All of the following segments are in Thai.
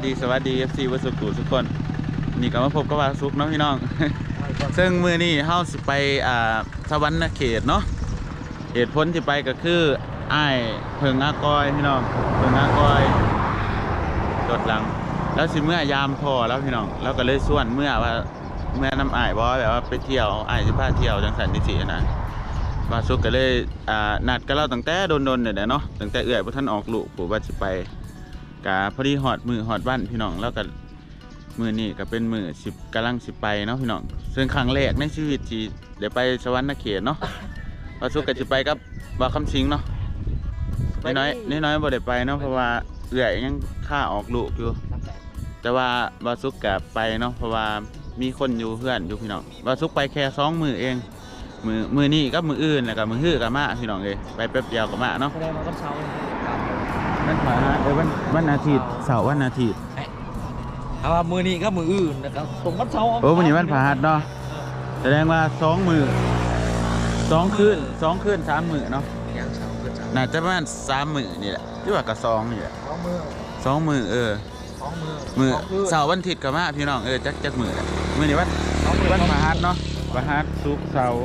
สวัสดีสวัสดี FC วัสุขุทุกคน นี่ก็มาพบกับว่าสุกเนาะพี่น้อง ซึ่งมือนี้เฮาสิไปอ่าสวรรณเขตเนาะเหตุผลที่ไปก็คืออ้ายเพิงอากอยพี่น้องเพิงอากอยจดหลัง แล้วสิเมื่อยามพอแล้วพี่น้องแล้วก็เลยส่วนเมื่อว่าเมื่อน้ำอ้ายบ่แบบว่าไปเที่ยวอ้ายสิพาเที่ยวจังสันนิสินะว่าสุกก็เลยอ่านัดกับเราตั้งแต่โดนๆเนี่ยเนาะตั้งแต่เอื้อยบ่ทันออกลูกผู้ว่าสิไป กะพอดีฮอดมือฮอดบ้านพี่น้องแล้วก็มือนี้ก็เป็นมือสิบกำลังสิไปเนาะพี่น้องซึ่งครั้งแรกในชีวิตที่เดี๋ยวไปสวรรณเขตเนาะว่าสุกก็สิไปกับบ่าวคำสิงเนาะน้อยๆน้อยๆบ่ได้ไปเนาะเพราะว่าเอื้อยยังค่าออกลูกอยู่ แต่ว่าบาซุกกับไปเนาะเพราะว่ามีคนอยู่เพื่อนอยู่พี่น้องบาซุกไปแค่สองมือเอง มือมือนี่กับมืออื่นแล้วก็มือฮื้อกับมาพี่น้องเลยไปแป๊บเดียวกับมาเนาะแสดงมากับเช้า วันพฤหัสเออวันวันอาทิตย์เสาร์วันอาทิตย์ถ้าว่ามือนี้ก็มืออื่นนะครับตรงกับเช้าโอ้วันนี้วันพฤหัสเนาะแสดงว่าสองมือสองคืนสองคืนสามมือเนาะอย่างเช้าก็เช้าน่าจะประมาณสามมือนี่แหละที่ว่ากับสองนี่แหละสองมือสองมือเออสองมือมือสงคืนเสาร์วันอาทิตย์กับมาพี่น้องเออจักจักมือแหละมือนี่วันสองมือวันพฤหัสเนาะพฤหัสศุกร์เสาร์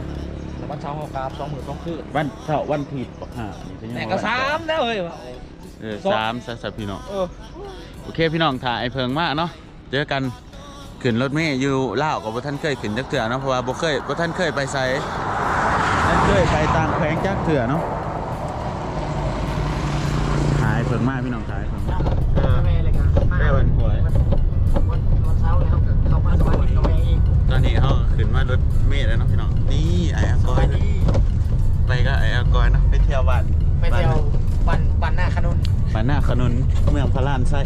แต่วันเช้าเขากราบสองมือสองคืนวันเสาร์วันอาทิตย์ปะหานี่เป็นยังแต่ไงก็สามแล้วเฮ้ยเออสองสามสัสพี่น้อง เออโอเคพี่น้องถ่ายไอ้เพิงมากเนาะ เจอกันขึ้นรถเมย์อยู่ลาวกับบ่ท่านเคยขึ้นจักเถื่อเนาะเพราะว่าบ่เคยบ่ท่านเคยไปไสท่านเคยไปต่างแขวงจักเถื่อเนาะถ่ายเพิงมากพี่น้องถ่ายเพิงมากเออแม่เลยครับแม่วันหวยวันวันเช้าเลยครับเข้ามาสวัสดีกับแม่อีกตอนนี้เฮาขึ้นมารถเมย์แล้วเนาะพี่น้องนี่ไอ้อากอยนะไปก็ไอ้อากอยเนาะไปเที่ยวบ้านไปเที่ยวบันบันหน้าขนุน บ้านหน้าขนุนเมืองพระลานไส้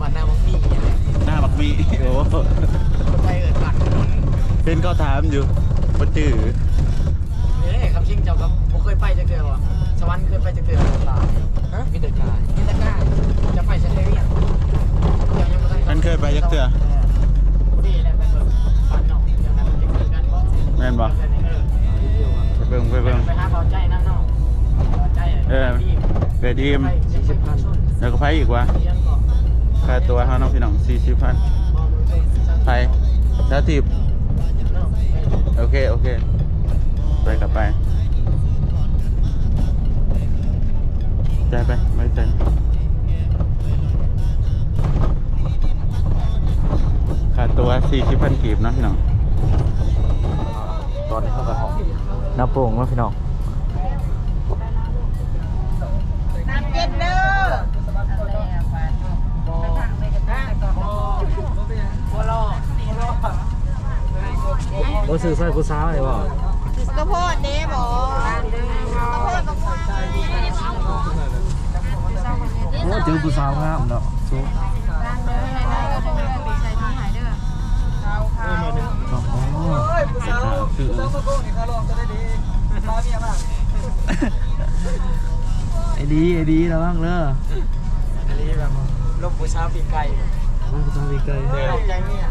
บันหน้าวังมีเนี่ยหน้าบักมีโอ้คนไปเอิดบันขนุนเป็นก็ถามอยู่บ่จื้อนี่คำชิงเจ้าครับผมเคยไปจะเกลือวะสวรรค์เคยไปจะเกลือตายมีแต่กายมีแต่กายจะไปเซนเทเรียนยังยังไม่ได้ท่านเคยไปจักเถื่อดีแล้วไปเบิ่งฝันเนาะเดี๋ยวนั้นมันจะเกิดกันบ่แม่นบ่เออไปเบิ่งไปเบิ่งไปหาเบาใจน้ำเนาะ เบาใจเออดีเกิดดีมไปสี่สิบพันแล้วก็ไฟอีกวะเลี้ยงก็ค่าตัวเขาน้องพี่น้องสี่สิบพันบ่มือชนไฟแล้วทีบเนาะโอเค โอเค ไปกลับไปใจายไปไว้ใจค่าตัวสี่สิบพันกีบเนาะพี่น้อง ตอนนี้เขาก็ห้องน้าโป่งเนาะพี่น้อง โอ้สื่อใส่กูสาวเลยบ่กระโพดเด้บ่กระโพดกระโพดโอ้เจอกูสาวงามเนาะสูคือไอ้ดีไอ้ดีแล้วบ้างเด้ออันนี้แบบลมกูสาวปีกไก่ ลมกูสาวปีกไก่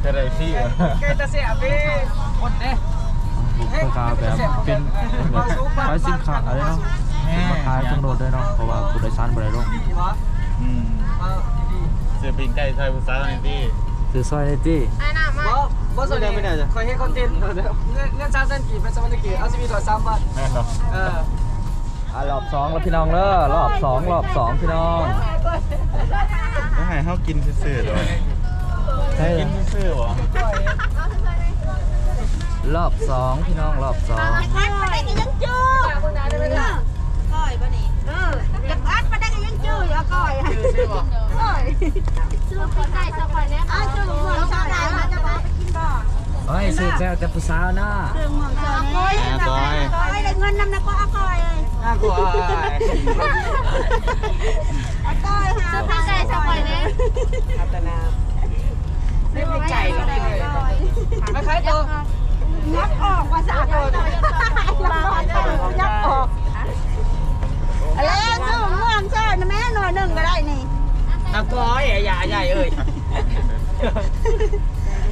จะได้ที่ไก่ตเสียพี่คนเด้ราคาแบบเป็นแบบขายสินค้าอะไรเนาะมาขายทั้งโดดด้เนาะเพราะว่าผู้โดยสารบ่ได้ลงอืมเสือปิงไก่ใส่ภาษาอังกฤษซื้อซอยได้ตี้ไอ้หน้ำมาบ่บ่สนใจไม่ได้จ้ะคอยให้คอนเทนต์เงินเงินสามแสนกี่เป็นสมัยกี่เอาชีวิตต่อสามบาทเอออะรอบสองแล้วพี่น้องเด้อรอบสองรอบสองพี่น้องแล้วให้เขากินซื่อเลย ให้กินซื่อๆหรอรอบสองพี่น้องรอบสองอัดมาได้ก็ยังจื้อก้อยป่ะนี่เออจะอัดมาได้ก็ยังจื้ออย่าก้อยก้อยชื่อปีไก่สักคนเนี้ยอ้าวชื่อเมืองชาวไหนมาจะมากินบ่เฮ้ยซื้อแจ้วแต่ผู้สาวนะชื่อเมืองชาวไหนก้อยก้อยได้เงินนำนะก็เอาก้อยเลยน่ากลัวเอาก้อยหาชื่อปีไก่สักคนเนี้ยพัฒนา เล่นไก่ก็ได้เลยไม่คล้ายตัวยักออกภาษาโดนยักออกแล้วชื่อเมืองชาวนะแม่หน่อยหนึ่งก็ได้นี่น่ากลัวไอ้ใหญ่ใหญ่เอ้ย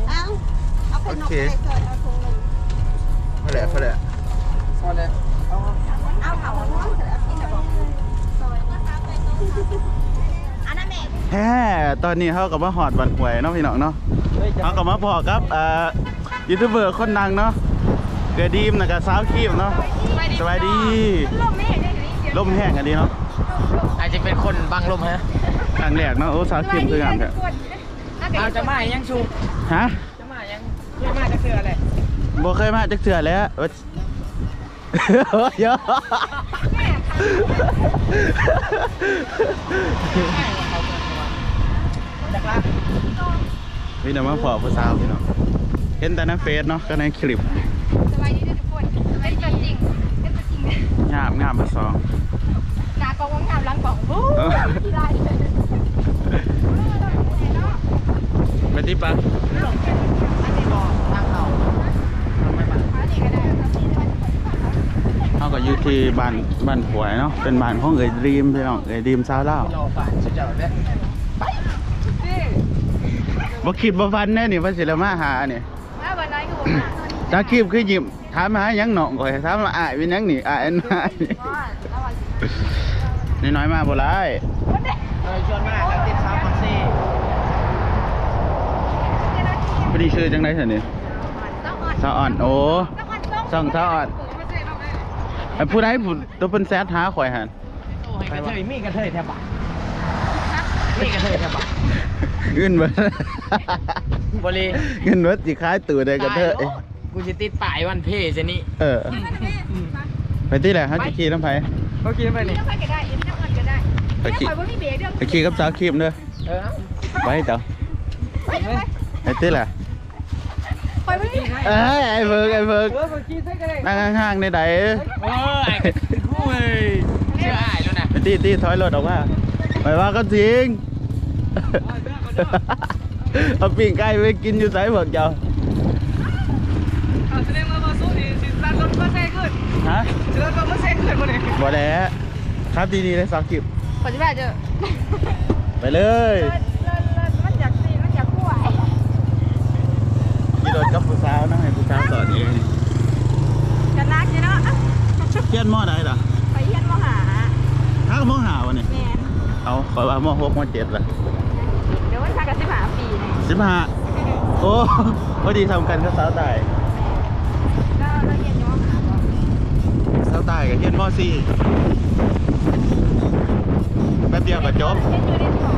เอาเอาขนมไปเลยเกิดเอาถุงหนึ่งพอแหละพอแหละพอเลยเอาเขาเอาน้องเสร็จแล้วกินแต่บอกซอยอันนั้น แม่แฮ่ตอนนี้เขาก็มาหอดวันหวยเนาะพี่น้องเนาะเขาก็มาพอกับเอ่อยูทูบเบอร์คนดังเนาะเกอดีมนะกับสาวครีมเนาะสบายดีลมไม่เห็นได้เลยเดี๋ยวลมแห้งกันดีเนาะอาจจะเป็นคนบังลมฮะครั้งแรกเนาะโอ้สาวครีมคืองามแท้เอาจะมายังชูฮะจะมายังเคยมาจะคืออะไรบ่เคยมาจักเทื่อแล้วเอ้ยเยอะ จากละพี่น้องมาพอผู้สาวพี่น้องเห็นแต่ในเฟซเนาะก็ในคลิปสบายดีด้วยทุกคนเป็นตัวจริงเป็นตัวจริงงามงามมาสองหน้ากองงามหลังกองบู๊ที่ไรไปที่ปักอันนี้บอกทางเขาไม่บังเขาก็อยู่ที่บ้านบ้านหวยเนาะเป็นบ้านของเอ๋ยดีมพี่น้องเอ๋ยดีมสาวเล่าว รอฝ่ายสุดยอดเลย บ่คิดบ่ฟันแน่นี่ว่าสิละมาหานี่มาวันน้อยคือผมจากคลิปคือยิ้มถามหาหยังหนองก่อยถามว่าอ้ายเป็นหยังนี่อ้ายอันอ้ายนี่น้อยมาบ่หลายเออชวนมาแล้วติดสามพันสี่บ่ได้ชื่อจังได๋ซั่นนี่สาวอ่อนโอ้ช่องสาวอ่อนไอ้ผู้ใดผู้ตัวเพิ่นแซดหาข่อยหั่นโอ้ยกระเทยมีกระเทยแทบบักมีกระเทยแทบบัก เงินเบิดบริเงินเบิดสิขายตู้ได้ก็เถอะกูจะติดป้ายวันเพจนี่เออไปที่ไหนเขาจะขี่น้ำไผเขากินไปนี่น้ำมันก็ได้น้ำมันก็ได้ไปไม่ขี่คอยว่ามีเบรกเรื่องไปขี่กับสาวครีมเด้อเออไปเจ้าไปไปไปที่ไหนคอยว่ามีเอ้ยไอ้เฟิร์กไอ้เฟิร์กเออเขากินใส่กันเลยนั่งข้างๆในใดโอ้ยกูเอ้ยเชื่ออ้ายแล้วนะไปตีตีถอยรถออกมาไปว่าก็จริง เอาปิ้งไก่ไปกินอยู่ไสบอกเจ้าแสดงว่าบอสู้นี่สิรันรถมาเซ่ขึ้นฮะสิรันรถมาเซ่ขึ้นมาเนี่ยบ่แล้วครับดีๆเลยสาวครีมปัจจุบันเจอไปเลยมันอยากซีมันอยากคู่ไอ้ขี่รถกับผู้สาวนะให้ผู้สาวสอนเองกันรักเนาะเขียนมอได้ล่ะไปเฮียนมหาถ้ามอหาวะนี่แมนเอาขอว่ามอหกมอเจ็ดล่ะ สิบหาปีเนี่ยสิบห้าโอ้พอดีทำกันกับสาวตายก็เราเรียนอยู่มหาก่อนสาวตายกับเฮียนมอสี่แป๊บเดียวก็จบเรียนอยู่ในสอง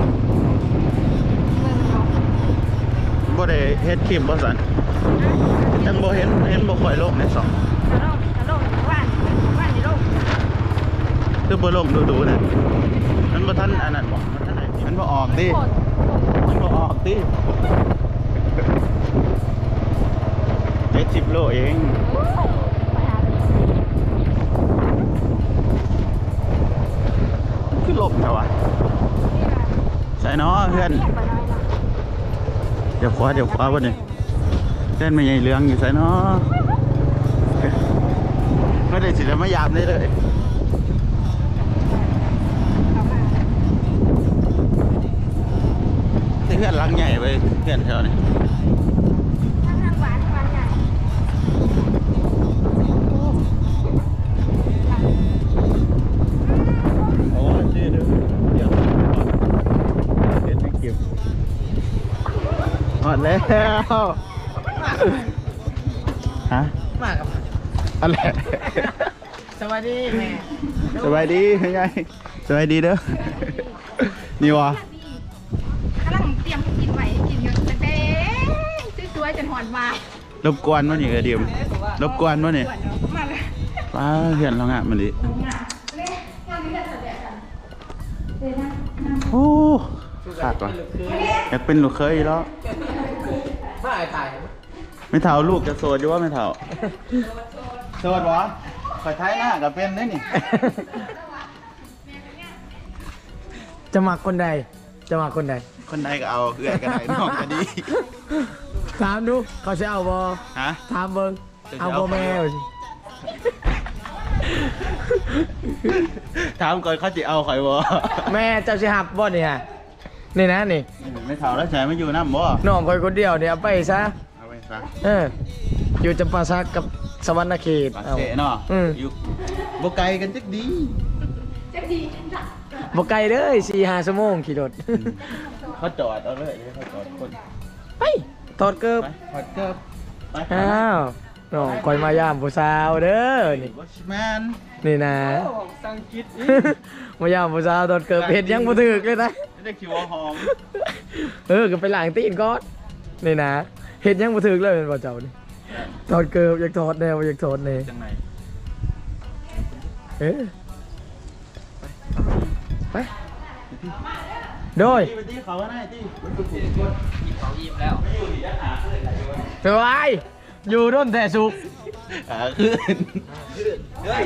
เมืองเนาะบ่ได้เฮ็ดคลิปบ่สันจังบ่เห็นเห็นบ่ค่อยลงในสองกระโดดกระโดดว่านว่านในโลกคือบ่ลงดูๆน่ะมันบ่ทันอันนั้นบ่มันทันไหนมันบ่ออกติโคตรมันบ่ อกติเจ็ดสิบโลเองไปหาพี่ลมเท่าวะใส่เนาะเพื่อน เดี๋ยวขวาเดี๋ยวขวาบ่นี่เพื่อนไม่ใหญ่เหลืองอยู่ใส่เนาะไม่ได้สิแล้วมายามได้เลย แต่ เพื่อนหลังใหญ่ไปเพื่อนแถวนี้ทางทางหวานหวานใหญ่โอ้ชื่อเด้อเดี๋ยวเห็นไม่เก็บหมดแล้วฮะมากับอะไรสวัสดีแม่สบายดีเป็นไงสบายดีเด้อนี่วะ รบกวนวะนี่กระเดียมรบกวนวะนี่าเลยป้าเห็นแล้วงะมันดิโอ้ขาดว่ะอยากเป็นลูกเคยอีกแล้วมาไอ้ตายไม่เท่าลูกจะโสดอยู่ว่าไม่เท่าโสดวะคอยท้ายหน้ากับเป็นได้นี่จะมาคนใด จะมาคนใดคนใดก็เอาเอื่อยกันไหนน้องก็ดีถามดูเขาจะเอาบอฮะ ถามเบิ้งจะเอาเอาบอแมวสิถามก่อนเขาจะเอาข่อยบ่แม่เจ้าสิหับบ่เนี่ยนี่นะนี่ไม่เท่าแล้วใช่ไม่อยู่น้ำบ่น้องคอยคนเดียวเนี่ยเอาไปซะเอาไปซะเอออยู่จำปาสักกับสวรรณเขตปากเอา เสะเนาะอืม อยู่บ่ไกลกันจักดี จะดี บ่ไกลเด้อสี่ห้าชั่วโมงขี่รถเขาจอดเอาเลยเขาจอดคนไปถอดเกิบไปถอดเกิบไปอ้าวน้องคอยมายามผู้สาวเด้อนี่วอชแมนนี่นะ สังกิตมายามผู้สาวถอดเกิบเห็ดยังบ่ถึกเลยนะไม่ได้คิวว่าหอมเออก็ไปล้างตีนก่อนนี่นะเห็ดยังบ่ถึกเลยเป็นบ่เจ้านี่ถอดเกิบอยากถอดแนวอยากถอดแนวจังไหนเออ ไปโดยที่ไปที่เขาว่าไงที่สบายอยู่ร่นแต่สุกขาขึ้น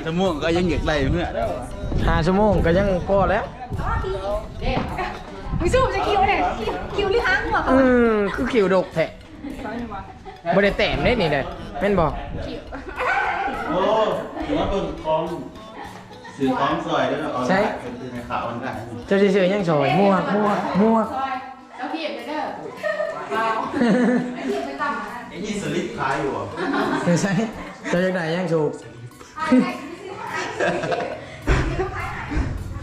สมองก็ยังอยากไล่เมื่อแล้วหาชั่วโมงก็ยังพอแล้วมึงสู้จะคิวเนี่ยคิวคิวหรือหางหัวอืมคือขิวดกแท้บ่ได้แต้มได้นี่เด้แม่นบ่โอ้ถือว่าเป็นคลอง สื่อคลองซอยด้วยเอาได้เป็นในข่าวมันได้เจ้าสิซื้อหยังซอยมั่วมั่วมั่วแล้วพี่เอ็มเด้อไอ้ยี่สลิปขายอยู่อะไม่ใช่เจ้าอยากได้หยังสุก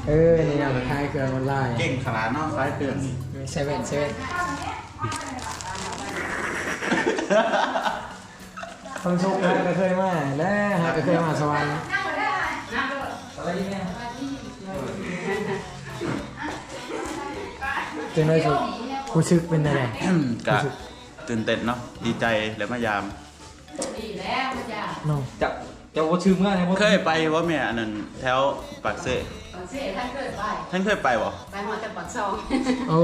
เออนี่เอาไปขายเครื่องออนไลน์เก่งขนาดนอกคล้ายเกินเซเว่นเซเว่นคำสุกฮะก็เคยมาแล้วฮะก็เคยมาสวรรค์ เป็นไรสุกกูชึกเป็นอะไรกะตื่นเต้นเนาะดีใจและมายามน้องจะจะว่าชื่อเมื่อไหร่เคยไปว่าแม่อันนั้นแถวปากเซ่เสียท่านเกิดไปท่านเคยไปบ่ไปหัวแต่ปากซองโอ้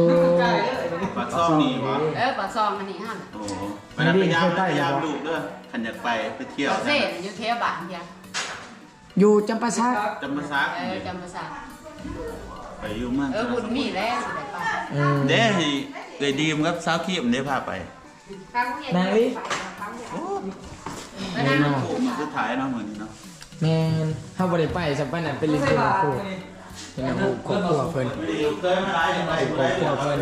ปากซ่องนี่วะเออปากซองอันนี้ฮะโอ้โหไปนั้นพยายามพยายามดูเด้อขันอยากไปไปเที่ยวปากเสียอยู่เทบานเดียว อยู่จำปาสักจำมาซักเออจำภาษาไปอยู่เมืองเออบุญมีแล้วได้ไปอืมเด้ให้เกยดีมครับสาวคีมได้พาไปนางลิแล้วนั่นน้องโอ้สุดท้ายเนาะเหมือนเนาะแมนถ้าบ่ได้ไปสัมปันนั้นเป็นลิงเป็นครูเป็นครอบครัวเพิ่นเคยมาได้ยังไงครอบครัวเพิ่น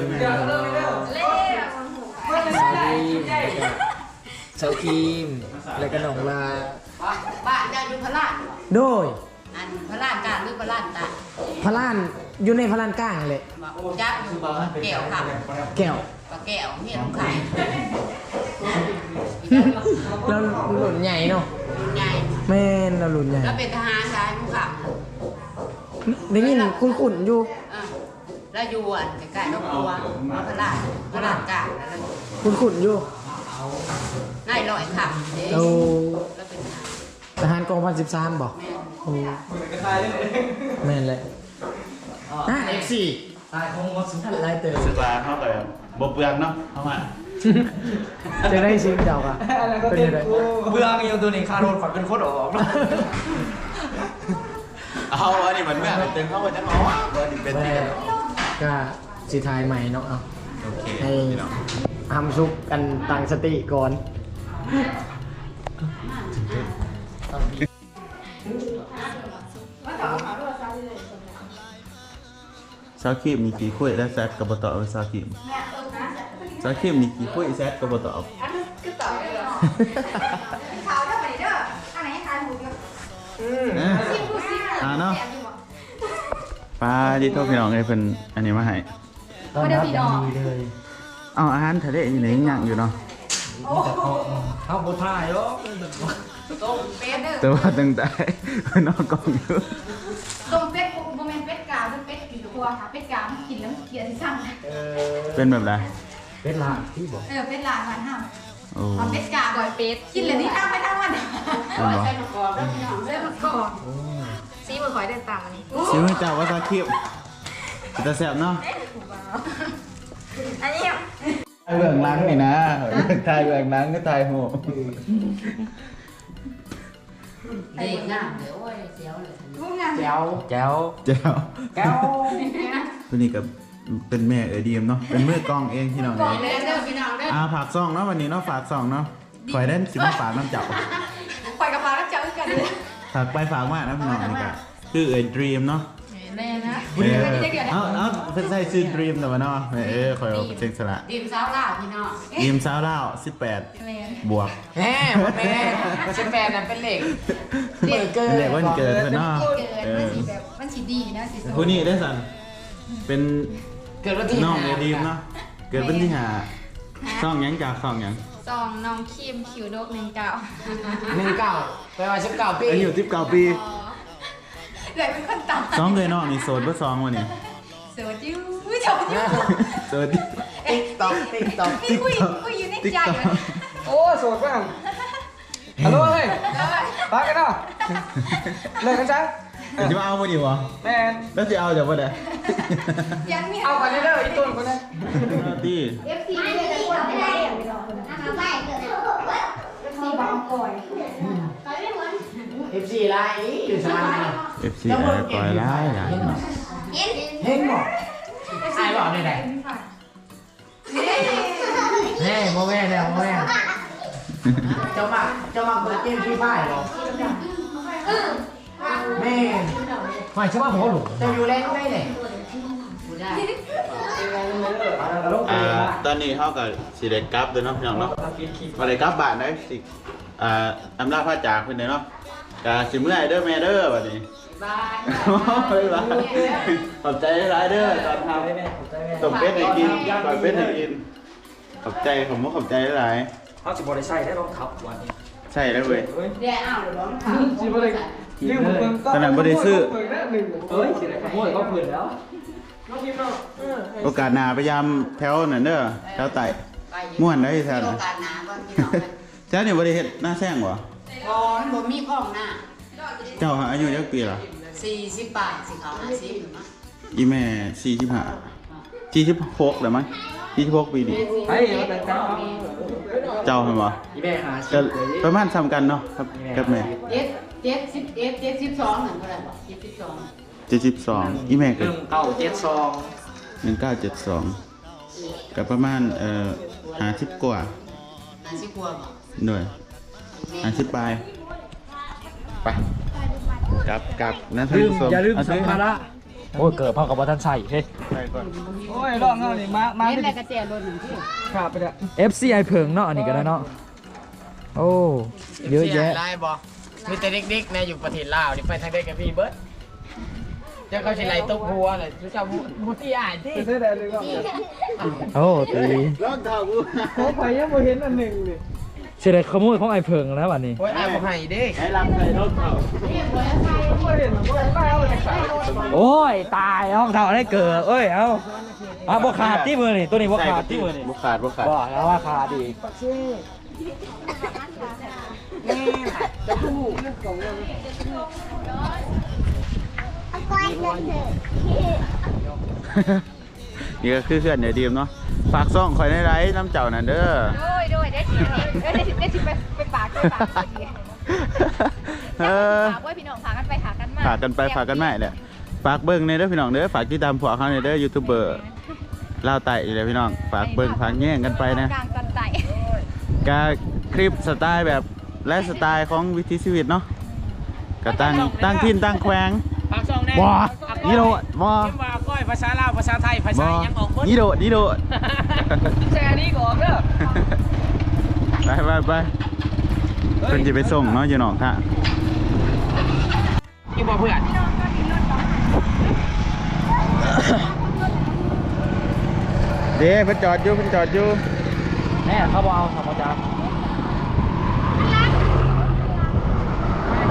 สาวครีมแล้วก็น้องลา บ้านเจ้าอยู่พระลานโดย อันพระลานกลางหรือพระลานตาพระลานอยู่ในพระลานกลางเลยจักอยู่แก้วค่ะแก้วปลาแก้วเมียลูกไข่แล้วหลุนใหญ่เนาะรุ่นใหญ่แม่นแล้วหลุนใหญ่แล้วเป็นทหารได้ลูกค่ะได้ยินคุ้นๆอยู่เออแล้วอยู่อันใกล้ๆนกบัวพระลานพระลานกลางแล้วคุ้นๆอยู่นายลอยค่ะเด้เอาแล้วเป็นทหาร ทหารกองพันสิบสามบอกแม่โอ้แม่นเลยอะเอ็กซี่ตายคงว่าสุดไล่เติมสตาร์เข้าไปบบเปลืองเนาะเข้ามาจะได้ซิมเจ้าค่ะเป็นยังไงเบื่อกันอยู่ตัวนี้คารถฝันเป็นโคตรออกเอาอันนี้มันแม่เต็มเข้าไปจังอ๋อวันนี้เป็นแม่ที่ก็สีทายใหม่เนาะเอาโอเคให้พี่น้อง ทำซุปกันตั้งสติก่อน ซาวครีมมีกี่คุยและแซดกับบตอบซาวครีมซาวครีมมีกี่คุยแซดกับบตอบเขาเด้อไปเด้ออันไหนขายหมูเดียวนะอ่าเนาะปลาดิโทษพี่น้องเลยเพิ่นอันนี้มาให้ตอนรับอย่างดีเลยเอาอาหารทะเลอยู่ไหนยังอยู่เนาะเอาบทถ่ายเหรอ ต้มเป็ดเด้อแต่ว่าตั้งแต่นอกกล่องอยู่ต้มเป็ดโมเมนเป็ดกาวเป็ดกินครัวค่ะเป็ดกาวกินแล้วเกลียดที่สั่งเออเป็นแบบไรเป็นหลานที่บอกเออเป็ดลานวันห้ามโอ้เอาเป็ดกาวก่อยเป็ดกินเลยนี่นั่งไปนั่งวันเอาเหรอใส่มะกอกแล้วพี่น้องเริ่มก่อนซีมือหอยเดินตามอันนี้ซิวให้เจ้าว่าซาวครีมจะแซ่บเนาะอันนี้เบื้องหลังนี่นะถ่ายเบื้องหลังก็ถ่ายหู เด็กงามเดี๋ยวโอ้ยเสียวเลยกุ้งงานแจ๋วแจ๋วเจ้าแก้วตัวนี้กับเป็นแม่เออดีมเนาะเป็นมือกล้องเองพี่น้องก่อนเองเลยเด้อพี่น้องเด้ออ่าฝากซองเนาะวันนี้เนาะฝากซองเนาะคอยได้สิมาฝากน้ำเจ้าปล่อยกับปลาแล้วเจ้ากันเลยฝากไปฝากมานะพี่น้องนี่ก็คือเออดีมเนาะแน่นะเออเอาเอา เป็นใส่ซื้อดีมแต่ว่าเนาะเออคอยเอาไปเช็คสละดีมสาวลาวพี่น้องดีมสาวเล่าสิบแปดบวกแหมแม่สิบแปดนั่นเป็นเหล็กเด็กเกินเรียกวันเกิดเพื่อนเนาะเกิเอดมันอสีแบบมันสีดีนะสีสวยผู้นี้ได้สันเป็นเกิดวันที่น้องห้าเออดีมเนาะเกิดวันที่หาซ่องหยังจากซ่องหยังซองน้องคิมคิวโดกหนึ่งเก้าหนึ่งเก้าไปว่าสิบเก้าปีอายุสิบเก้าปี เลยเป็นคนตัด สองเลยเนาะนี่โสดบ่สองวะนี่เสือ จิ้วเจ้าจิ้วโสดติ๊กต๊อกติ๊กต๊อกนี่คุยคุยอยู่ในใจเลยโอ้โสดป่ะฮัลโหลเฮ้ยปากันเนาะเลิกกันจ้ะจะมาเอาบ่ดีวะแมนแล้วจะเอาจากบ่ได้ยังมีเอากันเด้ออีต้นคนนั้นตีเอฟซีไม่ได้คนไม่ได้นะคะไม่เกิดเอฟซีบางก่อยไปไม่เหมือนเอฟซีไลน์อยู่สมันเอฟซีอะไรปล่อยร้ายอย่างเนาะเห็นเห็นบอก ไอ้บอกได้ไหนเฮ้ยโมแม่เนี่ยโมแม่เจ้ามาเจ้ามาเปิดเกมฟรีไฟหรอแม่หมายถึงว่าผมหลงจะอยู่แรงได้เลยอ่าตอนนี้เฮากับสิได้กลับเด้อเนาะพี่น้องเนาะบ่ได้กลับบ้านได้สิอ่าอำลาพระจากเพิ่นเด้อเนาะก็สิเมื่อยเด้อแม่เด้อบัดนี้ บายบ๊ายบายขอบใจหลายๆเด้อตอนทำต้มเป็ดให้กินก่อยเป็ดให้กิน ขอบใจผมบ่ขอบใจหลายเขาสิบริใช้ได้รองขับวันนี้ๆใช่แล้วเว้ยเดี๋ยวเอาหรือบ้างค่ะสิบริยืมเงินตอนนั้นบ่ได้ซื้อเฮ้ยสิได้ขโมยก็เพื่อนแล้วน้องพิมพ์เนาะโอกาสหน้าพยายามแถวนั่นเด้อแถวไต่ไปอยู่ม่วนได้แท้โอน่ะกาสหนาก่อนพี่น้องแท้นี่บ่ได้เฮ็ดหน้าแซงบ่ก่อนบ่มีของหน้า เจ้าอายุจักปีล่ะ40บาทสิเขา50หรือมั้งอีแม่45 46แล้วมั้ง46ปีนี่ไอ้มาแต่เช้าเจ้าหั่นบ่อีแม่หาก็ประมาณซ้ำกันเนาะครับกับแม่เจ็ดเจ็ดสิบเอ็ดเจ็ดสิบสองหนึ่งเท่าไหร่บอกเจ็ดสิบสอง72อีแม่หก็นึ่งเก้าเจ็ดสอง1972ก็ประมาณเอ่อ50กว่าน่าสิกลัวบอกด้วยแม่50ปลาย ไปกลับกลับนะท่านลืมผู้ชมอย่าลืมเสัมภาระโอ้ยเกิดพ่อกับว่าท่านใส่เฮ้ยไปก่อนโอ้ยรอบเงานี่มามาเห็นแต่กระเจียรถหนึ่งที่ขาไปแล้ว FC ไอเพิงเนาะอันนี้ก็ได้เนาะโอ้เยอะแยะไล่บอกมีแต่เด็กๆนะอยู่ประเทศลาวนี่ไปทางเด็กกับพี่เบิร์ดเจ้าเขาสิไล่ตกหัวเลยเจ้าบุตรีอ่านที่ซื้อได้เลยก็โอ้ตีรองเท้ากูเขาไปยังไม่เห็นอันหนึ่งเลย เสียดายขโมยของไอเพิงแล้ววันนี้ โอ้ยอ่านบอกให้เด็กไอ้ลำใส่รองเท้าโอ้ยตายห้องเท่าได้เกิดเอ้ยเอาอะบ่ขาดที่มือนี่ตัวนี้บ่ขาดที่มือนี่บุขาดบุขาดบ่แล้วว่าขาดอีกก้อยเกิดเถอะนี่ก็คือเพื่อนเดี๋ยวดีมเนาะฝากซ่องคอยในไลฟ์น้ำเจ้านั่นเด้อ โดย โดยได้สิเออได้สิได้สิไปไปปากด้วยปากดีเออฝากไว้พี่น้องพากันไปหากันมาฝากกันไปฝากกันมาแหละฝากเบิ้งในเด้อพี่น้องเด้อฝากติดตามพวกเขาในเด้อยูทูบเบอร์ลาวไต่เลยพี่น้องฝากเบิ้งฝากแย่งกันไปนะกลางกันไต่กาคลิปสไตล์แบบไลฟ์สไตล์ของวิถีชีวิตเนาะก็ตั้งตั้งทินตั้งแขวงปากซองแน่บ่นี่โดดบ่พิมพ์ว่าก้อยภาษาลาวภาษาไทยภาษาบ่ยังออกหมดนี่โดดนี่โดดแค่นี้ก็ออกเด้อ ไปไปไปเพิ่นจะไปส่งเนาะอยู่หนองท่าอยู่บ่เพื่อนเด้เพิ่นจอดอยู่เพิ่นจอดอยู่แน่เขาบอกเอาธรรมดา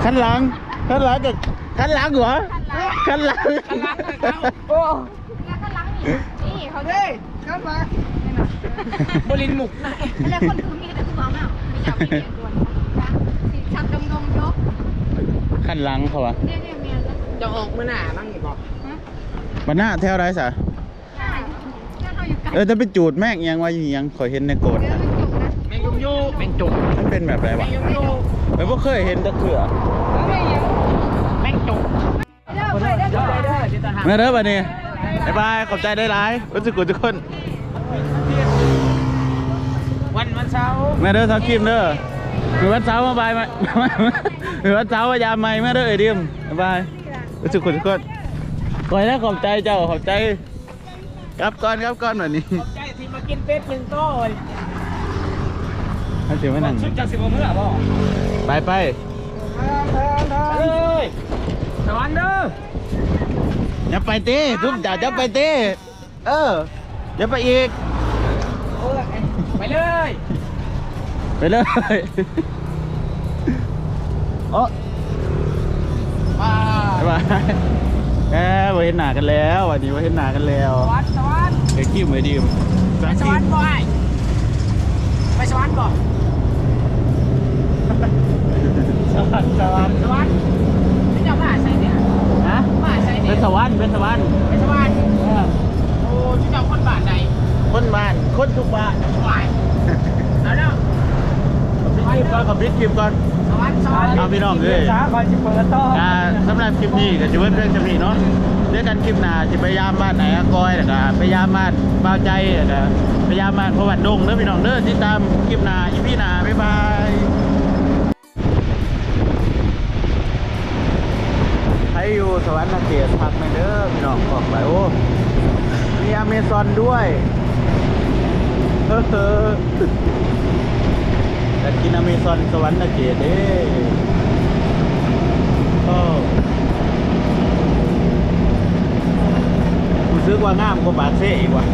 คันหลังคันหลังกับคันหลังเหรอคันหลังโอ้แล้วก็ล้างนี่นี่เขาเด้ยบรินหมุกนะแล้วคนคือมี แต่คือเมาไม่เอาไม่อยากไปเรียนด่วนสิชักดำดงยกคันหลังเขาวะเนี่ยเนี่ยเมียแล้วจะออกมื้อหน้าบ้างนี่บ่บันหน้าแถวไรสะใช่ถ้าเราอยู่ไกลเออจะไปจูดแม่งยังว่าอยู่ยังขอยเห็นในโกดเดี๋ยวมันจบนะแมงยมยูแมงจุกมันเป็นแบบไรแมวะงยมยูเอ้ยบ่เคยเห็นตะเขือแมงจุกเด้อไปเด้อได้ได้จิตหา มาเด้อบัดนี้บ๊ายบายขอบใจได้หลายรู้สึกกูทุกคน วันวันเสาร์มาเด้อทักคิมเด้อมือวันเสาร์มาบายมามือวันเสาร์มายามใหม่มาเด้อไอ้ดิมบ๊ายบายรู้สึกกูทุกคนขอยแล้วขอบใจเจ้าขอบใจกลับก่อนกลับก่อนแบบนี้ใจที่มากินเป็ดหนึ่งโต้ยให้เสียงไม่นั่งชุดจากสิบโมงเมื่อบ่ไปไปเอ้ยสวัสดีเด้ออย่าไปตีทุกอย่าจะไปตีเอออย่าไปอีก เลย ไปเลยโอ้ว้าบ๊ายบายแหมไว้เห็นหน้ากันแล้ววันนี้ไว้เห็นหน้ากันแล้วสวรรค์สวรรค์เดี๋ยวกิ้มไว้ดิมไปสวรรค์บ่ไอ้ไปสวรรค์บ่สวรรค์สวรรค์สวรรค์นี่จะมาใช่เนี่ยฮะมาใช่เป็เนี่ยนสวรรค์เป็นสวรรค์ไปสวรรค์โอ้ที่เจ้าคนบ้านใดคนบ้านคนทุกบ้านสวรร ค์เอาเนาะขอพิดคลิปก่อนขอพิดคลิปก่อนสวรรค์สวรรค์เอาพี่น้องเอ้ยช้าก่อนจะเปิดต่ออ่าสำหรับคลิปนี้ก็จะเว้นเรื่องจะมีเนาะเรื่องกันคลิปหน้าจะพยายามบ้านไหนอะกอยแล้วก็พยายามบ้านเบาใจแล้วก็พยายามบ้านพระวัดดงเด้อพี่น้องเด้อติดตามคลิปหน้าอีพี่หน้าบ๊ายบายใครอยู่สวรรค์เขตพักในเด้อพี่น้องบอกไปโอ้มีอเมซอนด้วยเฮ้ อแต่กินอเมซอนสวรรค์เจเด้โอ้รู้สึกว่างามกว่าบาเซ่อีกว่ะ